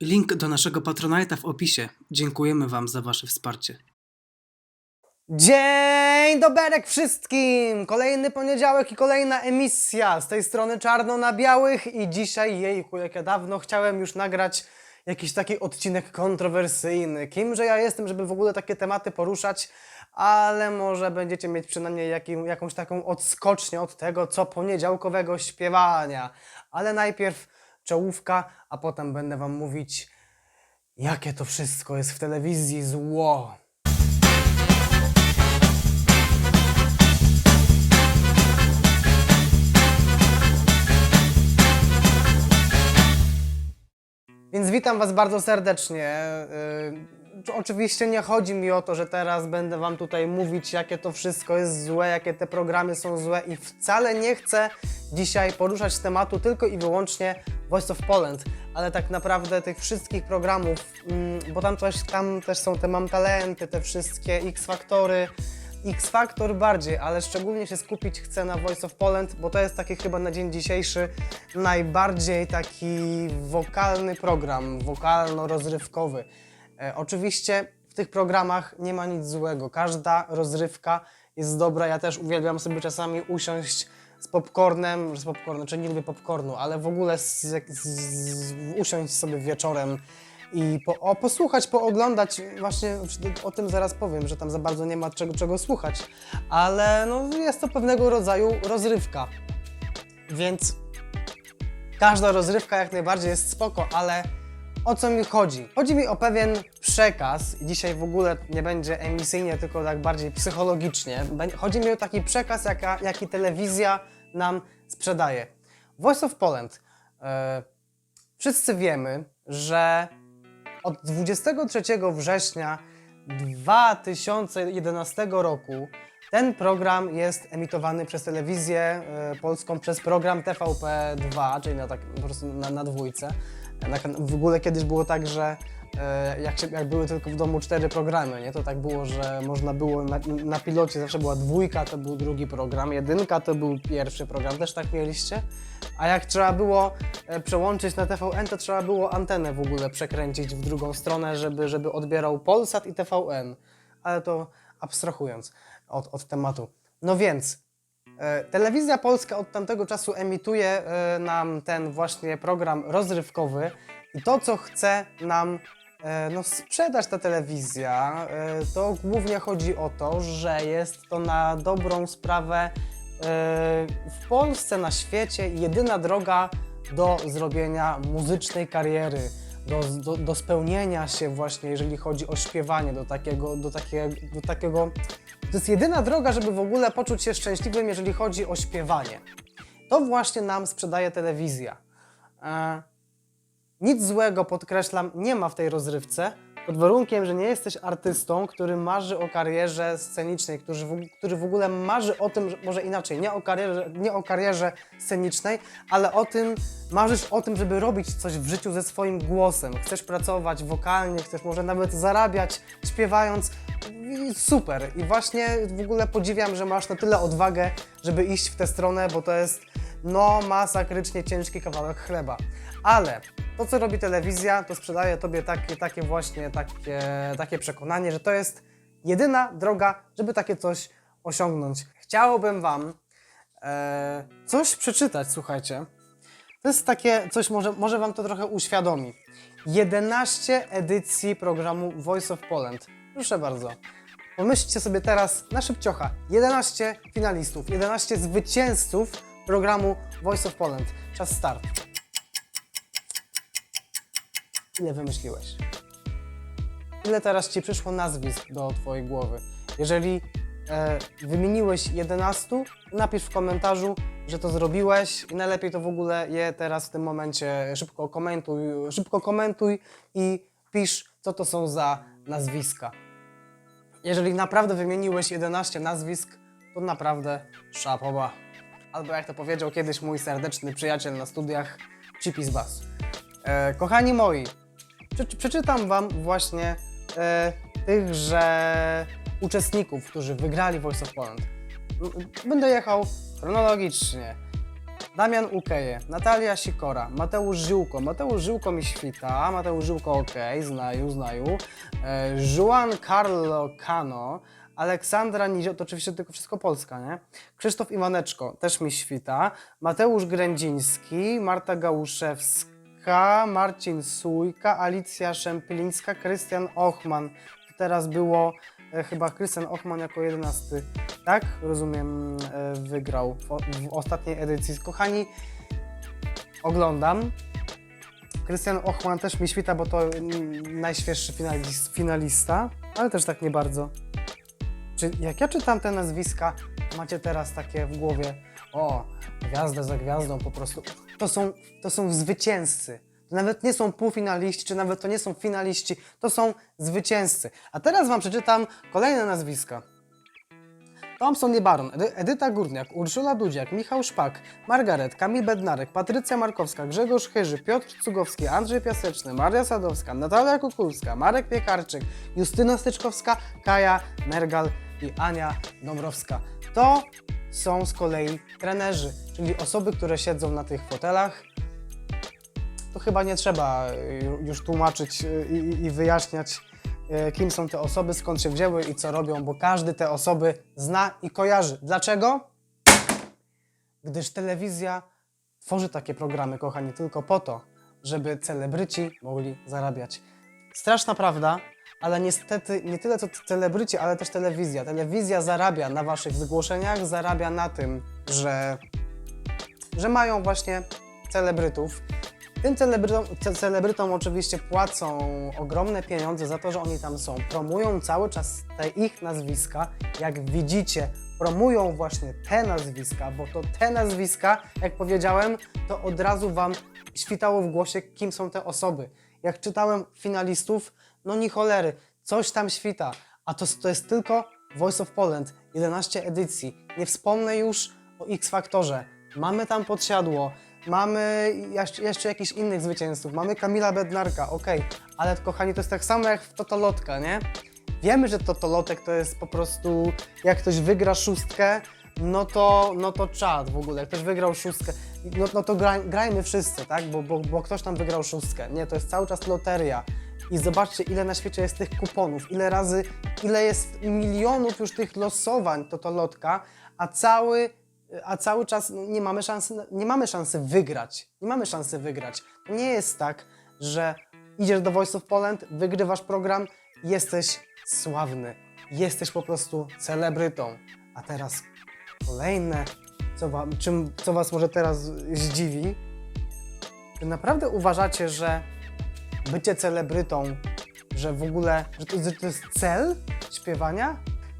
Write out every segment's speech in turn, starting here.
Link do naszego Patronite'a w opisie. Dziękujemy Wam za Wasze wsparcie. Dzień doberek wszystkim! Kolejny poniedziałek i kolejna emisja z tej strony czarno na białych i dzisiaj, jejku, jak ja dawno chciałem już nagrać jakiś taki odcinek kontrowersyjny. Kimże ja jestem, żeby w ogóle takie tematy poruszać, ale może będziecie mieć przynajmniej jakim, jakąś taką odskocznię od tego, co poniedziałkowego śpiewania. Ale najpierw czołówka, a potem będę wam mówić, jakie to wszystko jest w telewizji zło. Więc witam Was bardzo serdecznie. Oczywiście nie chodzi mi o to, że teraz będę Wam tutaj mówić, jakie to wszystko jest złe, jakie te programy są złe i wcale nie chcę dzisiaj poruszać tematu tylko i wyłącznie Voice of Poland, ale tak naprawdę tych wszystkich programów, mm, bo tam też, tam też są te Mam Talenty, te wszystkie X-Faktory, X Factor bardziej, ale szczególnie się skupić chcę na Voice of Poland, bo to jest taki chyba na dzień dzisiejszy najbardziej taki wokalny program, wokalno-rozrywkowy. E, oczywiście w tych programach nie ma nic złego. Każda rozrywka jest dobra. Ja też uwielbiam sobie czasami usiąść z popcornem, z popcornem, czy nie lubię popcornu, ale w ogóle z, z, z, usiąść sobie wieczorem i po, o, posłuchać, pooglądać, właśnie o tym zaraz powiem, że tam za bardzo nie ma czego, czego słuchać, ale no, jest to pewnego rodzaju rozrywka. Więc każda rozrywka jak najbardziej jest spoko, ale o co mi chodzi? Chodzi mi o pewien przekaz dzisiaj w ogóle nie będzie emisyjnie, tylko tak bardziej psychologicznie. Chodzi mi o taki przekaz, jaka, jaki telewizja nam sprzedaje. Voice of Poland. E, wszyscy wiemy, że od 23 września 2011 roku ten program jest emitowany przez telewizję e, polską, przez program TVP2, czyli na, tak, po prostu na, na dwójce. W ogóle kiedyś było tak, że e, jak, się, jak były tylko w domu cztery programy, nie? to tak było, że można było na, na pilocie zawsze była dwójka, to był drugi program, jedynka to był pierwszy program, też tak mieliście? A jak trzeba było e, przełączyć na TVN, to trzeba było antenę w ogóle przekręcić w drugą stronę, żeby, żeby odbierał Polsat i TVN. Ale to abstrahując od, od tematu. No więc, telewizja polska od tamtego czasu emituje e, nam ten właśnie program rozrywkowy i to, co chce nam e, no, sprzedać ta telewizja, e, to głównie chodzi o to, że jest to na dobrą sprawę e, w Polsce, na świecie jedyna droga do zrobienia muzycznej kariery, do, do, do spełnienia się właśnie, jeżeli chodzi o śpiewanie, do takiego, do, takiego, do takiego... To jest jedyna droga, żeby w ogóle poczuć się szczęśliwym, jeżeli chodzi o śpiewanie. To właśnie nam sprzedaje telewizja. E, nic złego, podkreślam, nie ma w tej rozrywce, pod warunkiem, że nie jesteś artystą, który marzy o karierze scenicznej, który w, który w ogóle marzy o tym, że, może inaczej, nie o, karierze, nie o karierze scenicznej, ale o tym, marzysz o tym, żeby robić coś w życiu ze swoim głosem. Chcesz pracować wokalnie, chcesz może nawet zarabiać śpiewając. Super. I właśnie w ogóle podziwiam, że masz na tyle odwagę, żeby iść w tę stronę, bo to jest no masakrycznie ciężki kawałek chleba. Ale to, co robi telewizja, to sprzedaje tobie takie, takie właśnie takie, takie przekonanie, że to jest jedyna droga, żeby takie coś osiągnąć. Chciałbym wam e, coś przeczytać, słuchajcie. To jest takie coś, może, może wam to trochę uświadomi. 11 edycji programu Voice of Poland. Proszę bardzo. Pomyślcie sobie teraz na szybciocha. 11 finalistów, 11 zwycięzców programu Voice of Poland. Czas start. Ile wymyśliłeś? Ile teraz ci przyszło nazwisk do twojej głowy? Jeżeli e, wymieniłeś 11, napisz w komentarzu, że to zrobiłeś i najlepiej to w ogóle je teraz w tym momencie szybko komentuj, szybko komentuj i pisz, co to są za nazwiska. Jeżeli naprawdę wymieniłeś 11 nazwisk, to naprawdę szapoba. Albo jak to powiedział kiedyś mój serdeczny przyjaciel na studiach, Chipis Bass. E, kochani moi, prze- przeczytam wam właśnie e, tychże uczestników, którzy wygrali Voice of Poland. Będę jechał chronologicznie. Damian Ukeje, Natalia Sikora, Mateusz Żyłko. Mateusz Żyłko mi świta, Mateusz Żyłko ok, znaju, znaju. E, Juan Carlo Cano, Aleksandra Nizio, to oczywiście tylko wszystko Polska, nie? Krzysztof Iwaneczko, też mi świta. Mateusz Grędziński, Marta Gałuszewska, Marcin Sujka, Alicja Szempilińska, Krystian Ochman. Teraz było chyba Krystian Ochman jako jedenasty, tak? Rozumiem, e, wygrał w, w ostatniej edycji. Kochani, oglądam. Krystian Ochman też mi świta, bo to mm, najświeższy finalis, finalista, ale też tak nie bardzo. Czy jak ja czytam te nazwiska, macie teraz takie w głowie, o, gwiazda za gwiazdą po prostu. To są, to są zwycięzcy. To nawet nie są półfinaliści, czy nawet to nie są finaliści, to są zwycięzcy. A teraz wam przeczytam kolejne nazwiska. Thompson i Baron, Edy- Edyta Górniak, Urszula Dudziak, Michał Szpak, Margaret, Kamil Bednarek, Patrycja Markowska, Grzegorz Chyży, Piotr Cugowski, Andrzej Piaseczny, Maria Sadowska, Natalia Kukulska, Marek Piekarczyk, Justyna Styczkowska, Kaja Mergal i Ania Dąbrowska. To są z kolei trenerzy, czyli osoby, które siedzą na tych fotelach. To chyba nie trzeba y, już tłumaczyć y, i, i wyjaśniać, y, kim są te osoby, skąd się wzięły i co robią, bo każdy te osoby zna i kojarzy. Dlaczego? Gdyż telewizja tworzy takie programy, kochani, tylko po to, żeby celebryci mogli zarabiać. Straszna prawda, ale niestety nie tyle co celebryci, ale też telewizja. Telewizja zarabia na waszych zgłoszeniach, zarabia na tym, że, że mają właśnie celebrytów. Tym celebrytom, ce- celebrytom oczywiście płacą ogromne pieniądze za to, że oni tam są. Promują cały czas te ich nazwiska. Jak widzicie, promują właśnie te nazwiska, bo to te nazwiska, jak powiedziałem, to od razu Wam świtało w głosie, kim są te osoby. Jak czytałem finalistów, no ni cholery, coś tam świta. A to, to jest tylko Voice of Poland, 11 edycji. Nie wspomnę już o X Faktorze. Mamy tam podsiadło, mamy jeszcze, jakichś innych zwycięzców, mamy Kamila Bednarka, okej, ale kochani, to jest tak samo jak w Totolotka, nie? Wiemy, że Totolotek to jest po prostu, jak ktoś wygra szóstkę, no to, no to czad w ogóle, jak ktoś wygrał szóstkę, no, no to graj, grajmy wszyscy, tak? Bo, bo, bo ktoś tam wygrał szóstkę. Nie, to jest cały czas loteria. I zobaczcie, ile na świecie jest tych kuponów, ile razy, ile jest milionów już tych losowań Totolotka, a cały a cały czas no, nie mamy szansy, nie mamy szansy wygrać. Nie mamy szansy wygrać. Nie jest tak, że idziesz do Voice of Poland, wygrywasz program, jesteś sławny, jesteś po prostu celebrytą. A teraz kolejne, co, wam, czym, co was może teraz zdziwi, czy naprawdę uważacie, że bycie celebrytą, że w ogóle, że to, że to jest cel śpiewania?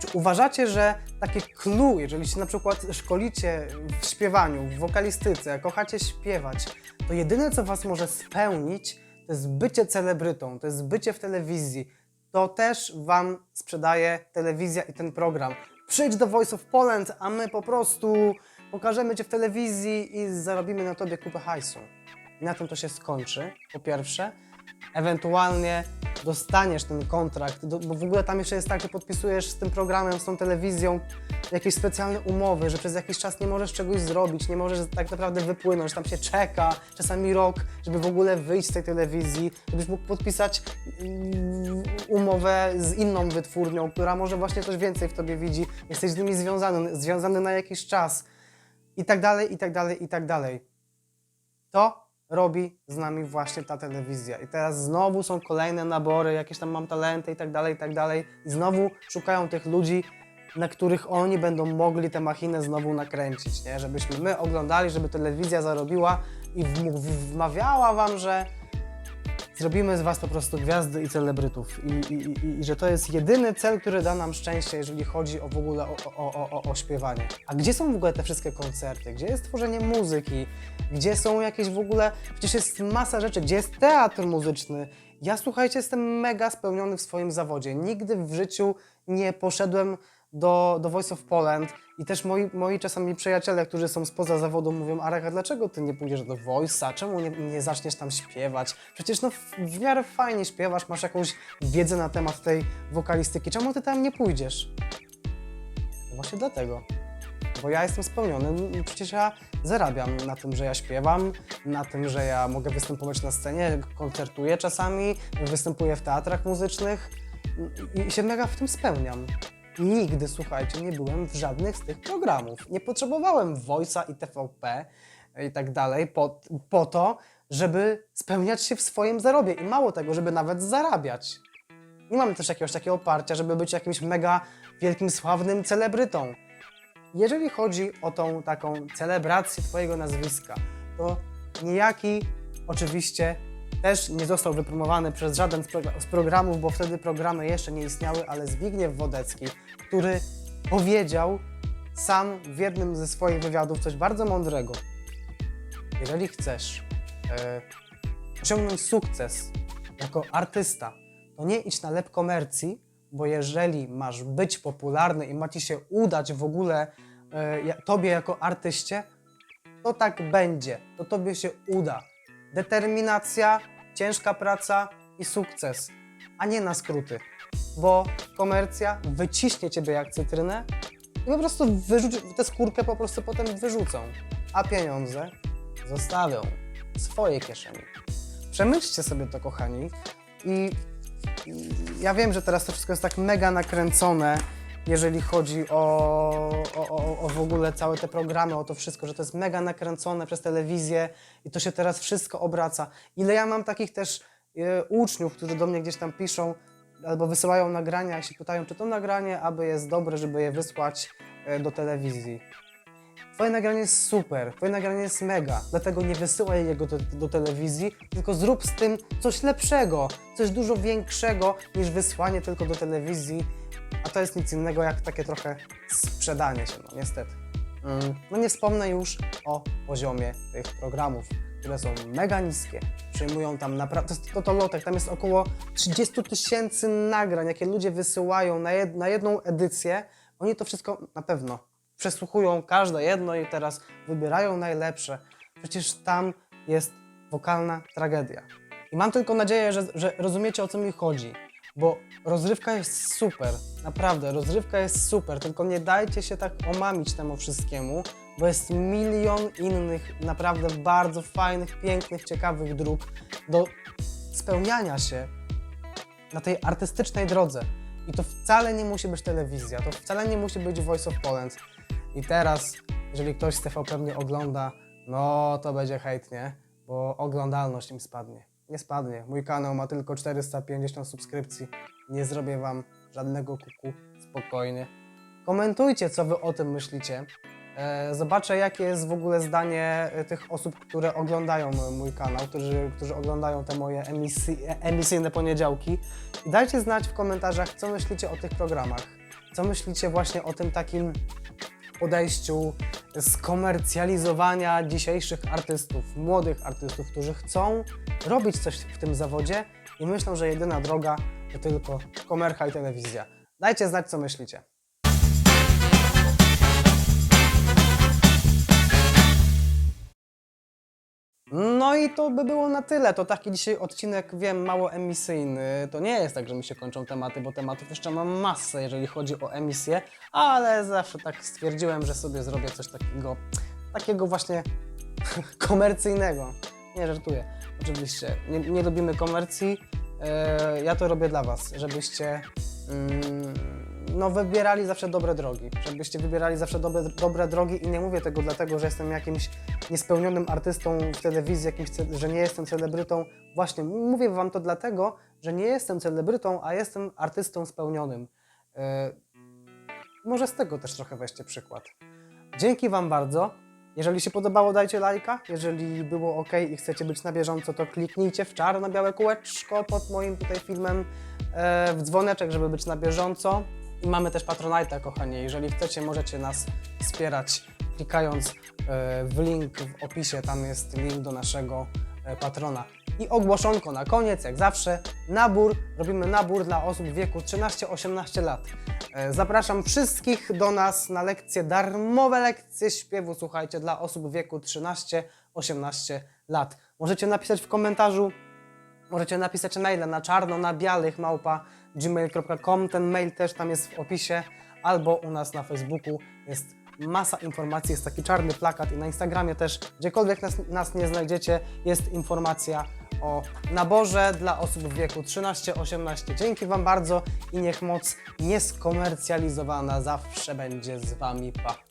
Czy uważacie, że takie clue, jeżeli się na przykład szkolicie w śpiewaniu, w wokalistyce, kochacie śpiewać, to jedyne, co was może spełnić, to jest bycie celebrytą, to jest bycie w telewizji. To też wam sprzedaje telewizja i ten program. Przyjdź do Voice of Poland, a my po prostu pokażemy cię w telewizji i zarobimy na tobie kupę hajsu. I na tym to się skończy, po pierwsze. Ewentualnie dostaniesz ten kontrakt, do, bo w ogóle tam jeszcze jest tak, że podpisujesz z tym programem, z tą telewizją jakieś specjalne umowy, że przez jakiś czas nie możesz czegoś zrobić, nie możesz tak naprawdę wypłynąć, tam się czeka czasami rok, żeby w ogóle wyjść z tej telewizji, żebyś mógł podpisać mm, umowę z inną wytwórnią, która może właśnie coś więcej w tobie widzi, jesteś z nimi związany, związany na jakiś czas i tak dalej, i tak dalej, i tak dalej. To robi z nami właśnie ta telewizja. I teraz znowu są kolejne nabory, jakieś tam mam talenty i tak dalej, i tak dalej. I znowu szukają tych ludzi, na których oni będą mogli tę machinę znowu nakręcić, nie? Żebyśmy my oglądali, żeby telewizja zarobiła i wmawiała wam, że zrobimy z was po prostu gwiazdy i celebrytów. I, i, i, I że to jest jedyny cel, który da nam szczęście, jeżeli chodzi o w ogóle o, o, o, o, śpiewanie. A gdzie są w ogóle te wszystkie koncerty? Gdzie jest tworzenie muzyki? Gdzie są jakieś w ogóle... Przecież jest masa rzeczy. Gdzie jest teatr muzyczny? Ja, słuchajcie, jestem mega spełniony w swoim zawodzie. Nigdy w życiu nie poszedłem do, do Voice of Poland i też moi, moi czasami przyjaciele, którzy są spoza zawodu mówią, Arek, a dlaczego ty nie pójdziesz do Voice'a? Czemu nie, nie zaczniesz tam śpiewać? Przecież no w, miarę fajnie śpiewasz, masz jakąś wiedzę na temat tej wokalistyki. Czemu ty tam nie pójdziesz? No właśnie dlatego. bo ja jestem spełniony. Przecież ja zarabiam na tym, że ja śpiewam, na tym, że ja mogę występować na scenie, koncertuję czasami, występuję w teatrach muzycznych i się mega w tym spełniam. Nigdy, słuchajcie, nie byłem w żadnych z tych programów. Nie potrzebowałem Voice'a i TVP i tak dalej po, po to, żeby spełniać się w swoim zarobie. I mało tego, żeby nawet zarabiać. Nie mam też jakiegoś takiego oparcia, żeby być jakimś mega wielkim, sławnym celebrytą. Jeżeli chodzi o tą taką celebrację Twojego nazwiska, to niejaki oczywiście też nie został wypromowany przez żaden z, progr- z programów, bo wtedy programy jeszcze nie istniały, ale Zbigniew Wodecki, który powiedział sam w jednym ze swoich wywiadów coś bardzo mądrego. Jeżeli chcesz e, osiągnąć sukces jako artysta, to nie idź na lep komercji, bo jeżeli masz być popularny i ma ci się udać w ogóle e, tobie jako artyście, to tak będzie, to tobie się uda. Determinacja, ciężka praca i sukces, a nie na skróty, bo komercja wyciśnie ciebie jak cytrynę i po prostu wyrzuci, tę skórkę po prostu potem wyrzucą, a pieniądze zostawią w swojej kieszeni. Przemyślcie sobie to, kochani. I ja wiem, że teraz to wszystko jest tak mega nakręcone, jeżeli chodzi o, o, o, w ogóle całe te programy, o to wszystko, że to jest mega nakręcone przez telewizję i to się teraz wszystko obraca. Ile ja mam takich też e, uczniów, którzy do mnie gdzieś tam piszą albo wysyłają nagrania i się pytają, czy to nagranie aby jest dobre, żeby je wysłać e, do telewizji. Twoje nagranie jest super, twoje nagranie jest mega, dlatego nie wysyłaj jego do, do telewizji, tylko zrób z tym coś lepszego, coś dużo większego niż wysłanie tylko do telewizji, a to jest nic innego jak takie trochę sprzedanie się, no niestety. Mm, No nie wspomnę już o poziomie tych programów, które są mega niskie. Przyjmują tam naprawdę, to jest totolotek, tam jest około 30 tysięcy nagrań, jakie ludzie wysyłają na, jed, na jedną edycję. Oni to wszystko na pewno przesłuchują każde jedno i teraz wybierają najlepsze. Przecież tam jest wokalna tragedia. I mam tylko nadzieję, że, że rozumiecie o co mi chodzi, bo rozrywka jest super, naprawdę, rozrywka jest super, tylko nie dajcie się tak omamić temu wszystkiemu, bo jest milion innych, naprawdę bardzo fajnych, pięknych, ciekawych dróg do spełniania się na tej artystycznej drodze. I to wcale nie musi być telewizja, to wcale nie musi być Voice of Poland. I teraz, jeżeli ktoś z TVP mnie ogląda, no to będzie hejt, nie? Bo oglądalność im spadnie. Nie spadnie. Mój kanał ma tylko 450 subskrypcji. Nie zrobię wam żadnego kuku. Spokojnie. Komentujcie, co wy o tym myślicie. E, Zobaczę, jakie jest w ogóle zdanie e, tych osób, które oglądają mój kanał, którzy, którzy oglądają te moje emisji, e, emisyjne poniedziałki. Dajcie znać w komentarzach, co myślicie o tych programach. Co myślicie właśnie o tym takim podejściu skomercjalizowania dzisiejszych artystów, młodych artystów, którzy chcą robić coś w tym zawodzie i myślą, że jedyna droga to tylko komercha i telewizja. Dajcie znać, co myślicie. No i to by było na tyle. To taki dzisiaj odcinek, wiem, mało emisyjny. To nie jest tak, że mi się kończą tematy, bo tematów jeszcze mam masę, jeżeli chodzi o emisję, ale zawsze tak stwierdziłem, że sobie zrobię coś takiego, takiego właśnie komercyjnego. Nie żartuję, oczywiście. Nie, nie lubimy komercji. E, ja to robię dla Was, żebyście mm, no, wybierali zawsze dobre drogi. Żebyście wybierali zawsze dobre, dobre drogi i nie mówię tego dlatego, że jestem jakimś niespełnionym artystą w telewizji, jakimś, że nie jestem celebrytą. Właśnie, mówię Wam to dlatego, że nie jestem celebrytą, a jestem artystą spełnionym. E, może z tego też trochę weźcie przykład. Dzięki Wam bardzo. Jeżeli się podobało, dajcie lajka. Jeżeli było ok i chcecie być na bieżąco, to kliknijcie w czarno-białe kółeczko pod moim tutaj filmem, e, w dzwoneczek, żeby być na bieżąco. I mamy też Patronite'a, kochani. Jeżeli chcecie, możecie nas wspierać klikając e, w link w opisie. Tam jest link do naszego e, patrona. I ogłoszonko na koniec, jak zawsze, nabór. Robimy nabór dla osób w wieku 13-18 lat. E, Zapraszam wszystkich do nas na lekcje, darmowe lekcje śpiewu, słuchajcie, dla osób w wieku 13-18 lat. Możecie napisać w komentarzu, możecie napisać maila na czarno, na białych, małpa gmail.com. Ten mail też tam jest w opisie, albo u nas na Facebooku jest masa informacji, jest taki czarny plakat i na Instagramie też, gdziekolwiek nas, nas nie znajdziecie, jest informacja o naborze dla osób w wieku 13-18. Dzięki Wam bardzo i niech moc nieskomercjalizowana zawsze będzie z Wami. Pa!